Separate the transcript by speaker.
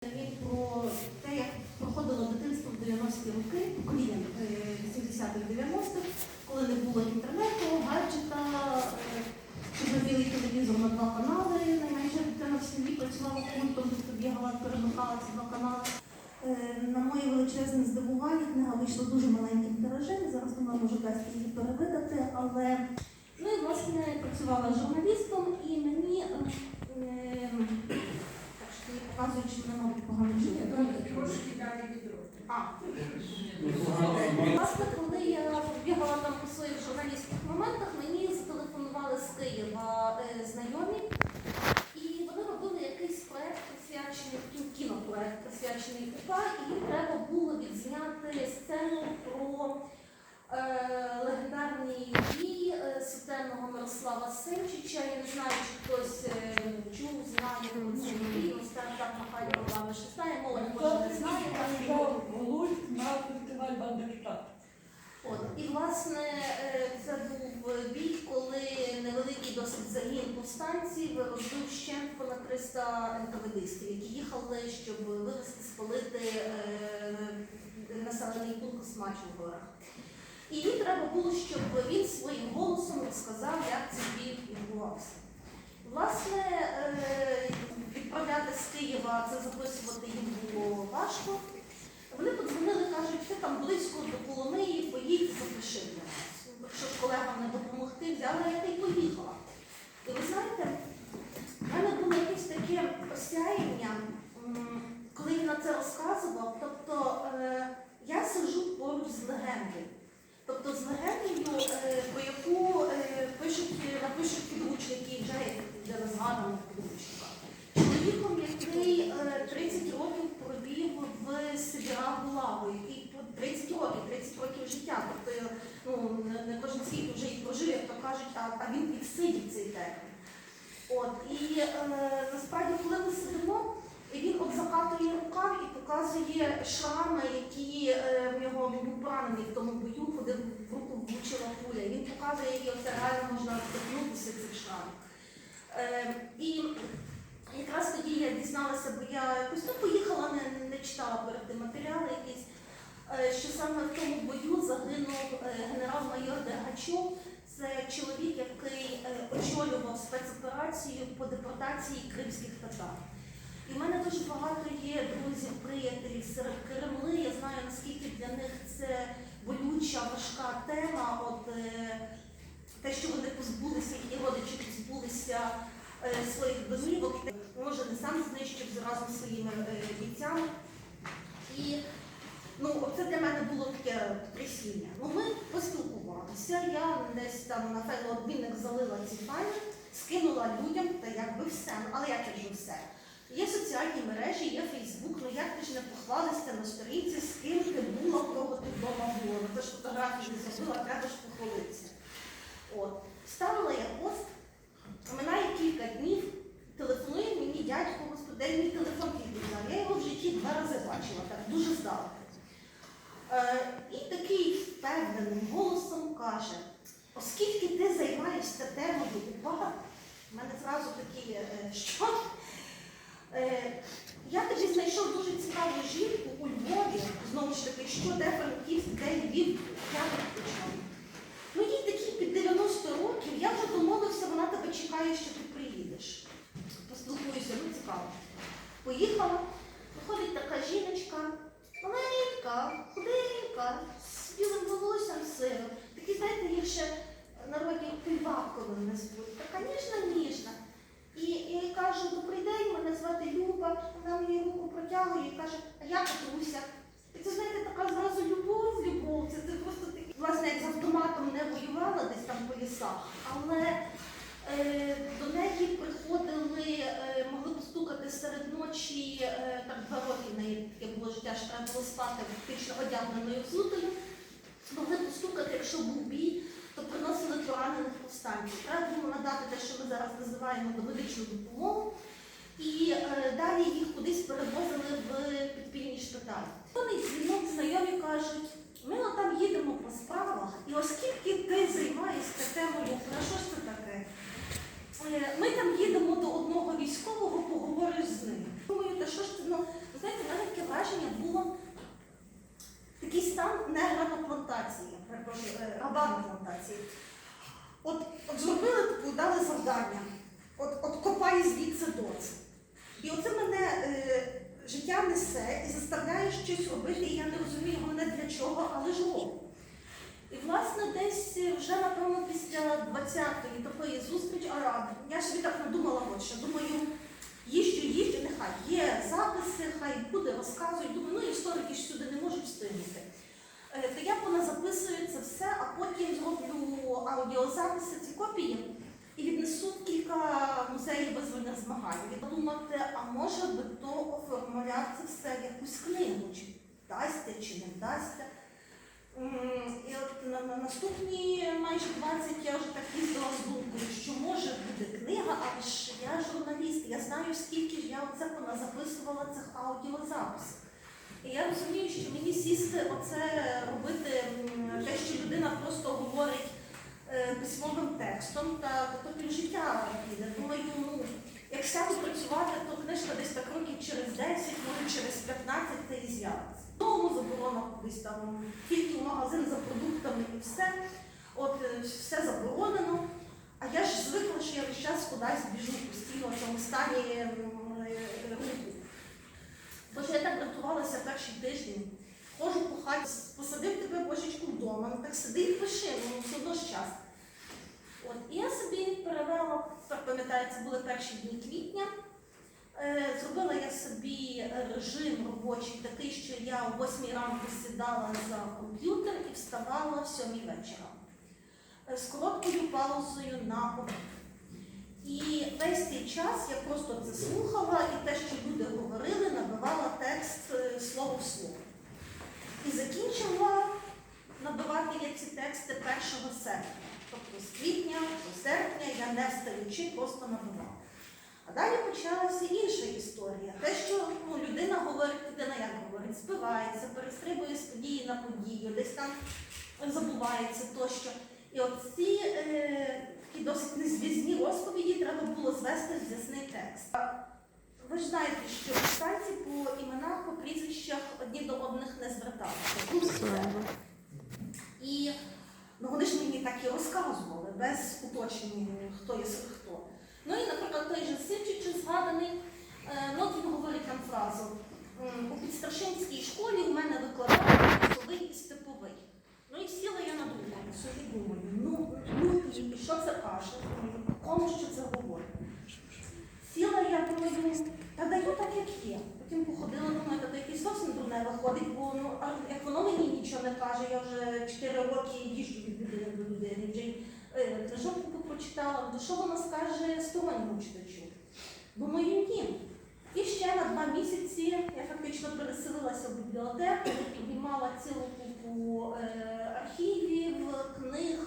Speaker 1: Про те, як проходило дитинство в 90-ті роки, покоління е, 80-х, 90-х, коли не було інтернету, гаджета, е, чорно-білий телевізор на два канали. Найменша дитина в сім'ї працювала пультом, тобто бігала, перемикала ці два канали. Е, На моє величезне здивування книга вийшла дуже маленьким тиражем. Зараз вона може десь її перевидати, але ну і власне працювала журналістом і мені. Е, е, так що мене, мабуть, погано
Speaker 2: далі.
Speaker 1: А, власне, коли я бігала там по своїх журналістських моментах, мені зателефонували з Києва е, знайомі, і вони робили якийсь проект присвячений, кінопроект присвячений УПА, і їм треба було відзняти сцену про е, легендарні дії е, сутенного Мирослава Симчича. Я не знаю, чи хтось е, чув, знає про цю дію, стартап Михайло Романович не знає, мова може не знає.
Speaker 2: Голуть на фестиваль Бандерштат.
Speaker 1: От і власне е, це був бій, коли невеликий досить загін повстанців розбив ще понад 300 НКВДистів, які їхали, щоб вивезти, спалити е, населений пункт Смач у горах. І їм треба було, щоб він своїм голосом розказав, як цей бій відбувався. Власне, е, відправляти з Києва це записувати їм було важко. Вони подзвонили, кажуть, ти там близько до Коломиї, поїдь, запиши для нас. Якщо ж колегам не допомогти, взяла я та й поїхала. І ви знаєте, в мене було якесь таке осяяння, м, коли він на це розказував. Тобто е, я сиджу поруч з легендою. Тобто з легендою, е, про яку е, пишуть, напишуть підручники, вже для згаданих підручника. Чоловіком, який е, 30 років провів в Сибірах Гулагу, який 30 років, 30 років життя. Тобто ну, не, не кожен світ вже їх прожив, як то кажуть, а, а він підсидів цей термін. І е, насправді, коли ми сидимо, і він от закатує рукав і показує шрами, які е, в нього він був поранений в тому бою, куди в руку влучила куля. Він показує, які оце реально можна торкнутися цих шрамів. Е, і якраз тоді я дізналася, бо я якось ну, поїхала, не, не читала перед тим матеріали якісь, е, що саме в тому бою загинув е, генерал-майор Дергачов. Це чоловік, який е, очолював спецоперацію по депортації кримських татар. І в мене дуже багато є друзів, приятелів серед Кремли. Я знаю, наскільки для них це болюча, важка тема. От е, те, що вони позбулися, їхні родичі позбулися е, своїх домівок, може не сам знищив разом зі своїми е, бійцями. І ну, це для мене було таке трясіння. Ну, ми поспілкувалися. Я десь там на файлообмінник залила ці файли, скинула людям, та якби все. Ну, але це ж все? Є соціальні мережі, є Фейсбук, ну як ти ж не похвалишся на сторінці, з ким ти була, кого ти вдома була. Ну це ж фотографії не зробила, треба ж похвалитися. От. Ставила я пост, минає кілька днів, телефонує мені дядько, господи, мій телефон підвізав. Я його в житті два рази бачила, так дуже здалеку. Е, і такий впевненим голосом каже, оскільки ти займаєшся темою УПА, в мене зразу такі, е, що? Е, я тоді знайшов дуже цікаву жінку у Львові, знову ж таки, що де Франківськ, де Львів, я не почала. Ну їй такі під 90 років, я вже домовився, вона тебе чекає, що ти приїдеш. Поспілкуюся, ну цікаво. Поїхала, виходить така жіночка, маленька, худенька, з білим волоссям сиром. Такі, знаєте, їх ще народні півбабками назвуть. Та, звісно, ніжна. ніжна. І я їй кажу, добрий день, мене звати Люба. Вона мені руку протягує і каже, а я Петруся. Це, знаєте, така зразу любов, любов. Це, це просто такі, власне, як з автоматом не воювала десь там по лісах, але е, до неї приходили, е, могли постукати серед ночі, е, так два роки в неї таке було життя, що треба було спати фактично одягненою взутою. Могли постукати, якщо був бій, то приносили поранених повстанців. Треба було надати те, що ми зараз називаємо домедичну допомогу і е, далі їх кудись перевозили в підпільні шпиталі. Вони дзвінок знайомі кажуть, ми там їдемо по справах, і оскільки ти займаєшся темою, про що ж це таке? Е, ми там їдемо до одного військового, поговориш з ним. Думаю, та що ж ти, ну, знаєте, в мене таке враження було такий стан негра на плантації. От, от зробили таку, дали завдання, от, от копай звідси доці. І оце мене е, життя несе і заставляє щось робити, і я не розумію мене для чого, але ж роблю. І власне десь вже напевно після 20-ї такої зустрічі, а я собі так надумала, от що думаю, їжджу, їжджу, нехай є записи, хай буде, розказують. Думаю, ну історики ж сюди не можуть встигнути. Е, То я поназаписую це все, а потім зроблю аудіозаписи ці копії і віднесу кілька музеїв визвольних змагань. І подумати, а може би то оформляти все в якусь книгу, чи вдасться, чи не вдасться. І от на, на наступні майже 20 я вже так їздила з думкою, що може бути книга, але ж я журналіст, я знаю, скільки ж я оце поназаписувала цих аудіозаписів. І я розумію, що мені сісти оце робити те, що людина просто говорить письмовим текстом, та то півжиття піде. Думаю, ну, як сяду працювати, то книжка десь так років через 10, може через 15 та і з'явиться. Знову заборона кудись там, тільки магазин за продуктами і все. От е, все заборонено. А я ж звикла, що я весь час кудись біжу постійно в цьому стані е, руху. Боже, я так врятувалася перший тиждень. Хожу по хаті, посадив вдома, так сиди і пиши, ну все одно ж час. От, і я собі перевела, так пам'ятаю, це були перші дні квітня. Е, Зробила я собі режим робочий такий, що я о 8 ранку сідала за комп'ютер і вставала в 7 вечора. Е, З короткою паузою на обід. І весь цей час я просто це слухала і те, що люди говорили, набивала текст е, слово в слово. І закінчила набивати я ці тексти 1 серпня. Тобто з квітня до серпня я не встаючи, просто набивала. А далі почалася інша історія. Те, що ну, людина говорить, людина як говорить, збивається, перестрибує з події на подію, десь там забувається тощо. І от ці е, такі досить незв'язні розповіді треба було звести в зв'язний текст. Ви ж знаєте, що повстанці по іменах, по прізвищах одні до одних не зверталися. Ну. І ну, вони ж мені так і розказували, без уточнень, хто є хто. Ну і, наприклад, той же Сивчич згаданий, е, ну, він говорить там фразу. У підстаршинській школі у мене викладали лісовий і степовий. Ну і сіла я на думку, собі думаю, ну, ну і що це каже? Кому що це говорить? Сіла я думаю, та даю так, як є. Потім походила, думаю, та то якийсь зовсім дурне виходить, бо ну, як воно мені нічого не каже, я вже 4 роки їжджу від людини до людини, вже е, книжок прочитала, то що вона скаже сторонньому читачу? Думаю, ні. І ще на два місяці я фактично переселилася в бібліотеку, піднімала цілу купу е, архівів, книг.